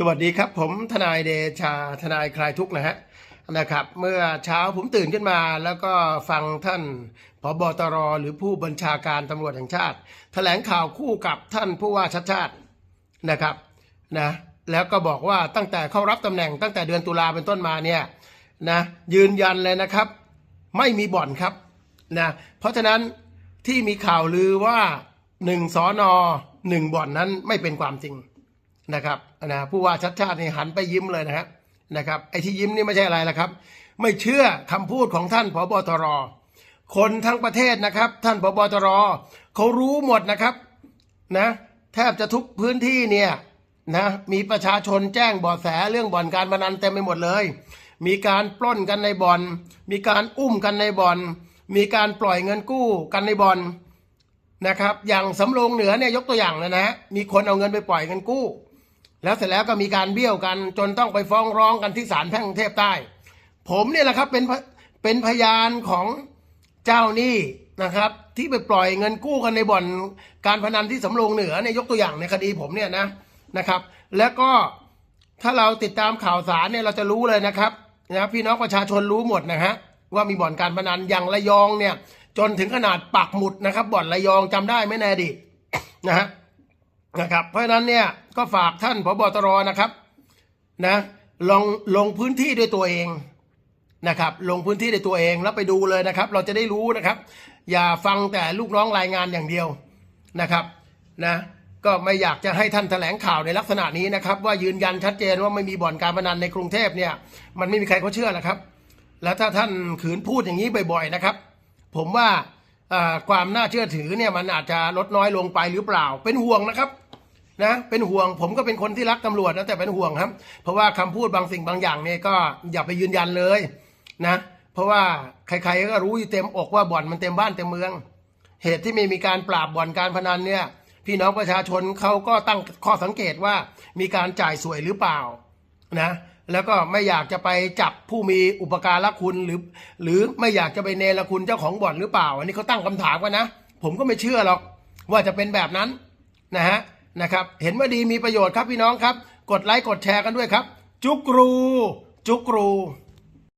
สวัสดีครับผมทนายเดชาทนายคลายทุกนะฮะนะครับ เมื่อเช้าผมตื่นขึ้นมาแล้วก็ฟังท่านผบตรหรือผู้บัญชาการตำรวจแห่งชาติแถลงข่าวคู่กับท่านผู้ว่าชัดชาตินะครับนะแล้วก็บอกว่าตั้งแต่เข้ารับตำแหน่งตั้งแต่เดือนตุลาเป็นต้นมาเนี่ยนะยืนยันเลยนะครับ ไม่มีบ่อนครับนะเพราะฉะนั้นที่มีข่าวลือว่าหนึ่งสอนอหนึ่งบ่อนนั้นไม่เป็นความจริง นะครับนะผู้ว่าชัดชาตินี่หันไปยิ้มเลยนะฮะนะครับไอ้ที่ยิ้มนี่ไม่ใช่อะไรละครับ ไม่เชื่อคำพูดของท่านผบตร คนทั้งประเทศนะครับ ท่านผบตรเขารู้หมดนะครับนะแทบจะทุกพื้นที่เนี่ยนะมีประชาชนแจ้งบาะแสเรื่องบ่อนการพนันเต็มไปหมดเลย มีการปล้นกันในบ่อน มีการอุ้มกันในบ่อน มีการปล่อยเงินกู้กันในบ่อนนะครับ อย่างสำโรงเหนือเนี่ยยกตัวอย่างเลยนะฮะมีคนเอาเงินไปปล่อยเงินกู้ แล้วเสร็จแล้วก็มีการเบี้ยวกัน จนต้องไปฟ้องร้องกันที่ศาลแพ่งกรุงเทพใต้ ผมเนี่ยแหละครับเป็นเป็นพยานของเจ้าหนี้นะครับ ที่ไปปล่อยเงินกู้กันในบ่อนการพนันที่สำโรงเหนือเนี่ยยกตัวอย่างในคดีผมเนี่ยนะนะครับ แล้วก็ถ้าเราติดตามข่าวสารเนี่ยเราจะรู้เลยนะครับนะพี่น้องประชาชนรู้หมดนะฮะว่ามีบ่อนการพนันอย่างระยองเนี่ย จนถึงขนาดปักหมุดนะครับ บ่อนระยองจำได้ไหมในอดีนะฮะนะครับ เพราะฉะนั้นเนี่ย ก็ฝากท่านพบตรนะครับนะลองลงพื้นที่ด้วยตัวเองนะครับ ลงพื้นที่ด้วยตัวเองแล้วไปดูเลยนะครับ เราจะได้รู้นะครับ อย่าฟังแต่ลูกน้องรายงานอย่างเดียวนะครับนะก็ไม่อยากจะให้ท่านแถลงข่าวในลักษณะนี้นะครับ ว่ายืนยันชัดเจนว่าไม่มีบ่อนการพนันในกรุงเทพเนี่ย มันไม่มีใครเขาเชื่อหรอกครับ แล้วถ้าท่านขืนพูดอย่างนี้บ่อยๆนะครับ ผมว่าความน่าเชื่อถือเนี่ยมันอาจจะลดน้อยลงไปหรือเปล่าเป็นห่วงนะครับ นะเป็นห่วงผมก็เป็นคนที่รักตำรวจนะแต่เป็นห่วงครับ เพราะว่าคำพูดบางสิ่งบางอย่างเนี่ยก็อย่าไปยืนยันเลยนะ เพราะว่าใครๆก็รู้อยู่เต็มอกว่าบ่อนมันเต็มบ้านเต็มเมือง เหตุที่ไม่มีการปราบบ่อนการพนันเนี่ย พี่น้องประชาชนเขาก็ตั้งข้อสังเกตว่ามีการจ่ายสวยหรือเปล่านะแล้วก็ไม่อยากจะไปจับผู้มีอุปการะคุณหรือ หรือไม่อยากจะไปเนรคุณเจ้าของบ่อนหรือเปล่า อันนี้เขาตั้งคำถามกันนะ ผมก็ไม่เชื่อหรอกว่าจะเป็นแบบนั้นนะฮะ นะครับ เห็นว่าดีมีประโยชน์ครับพี่น้องครับ กดไลค์กดแชร์กันด้วยครับ จุกรู จุกรู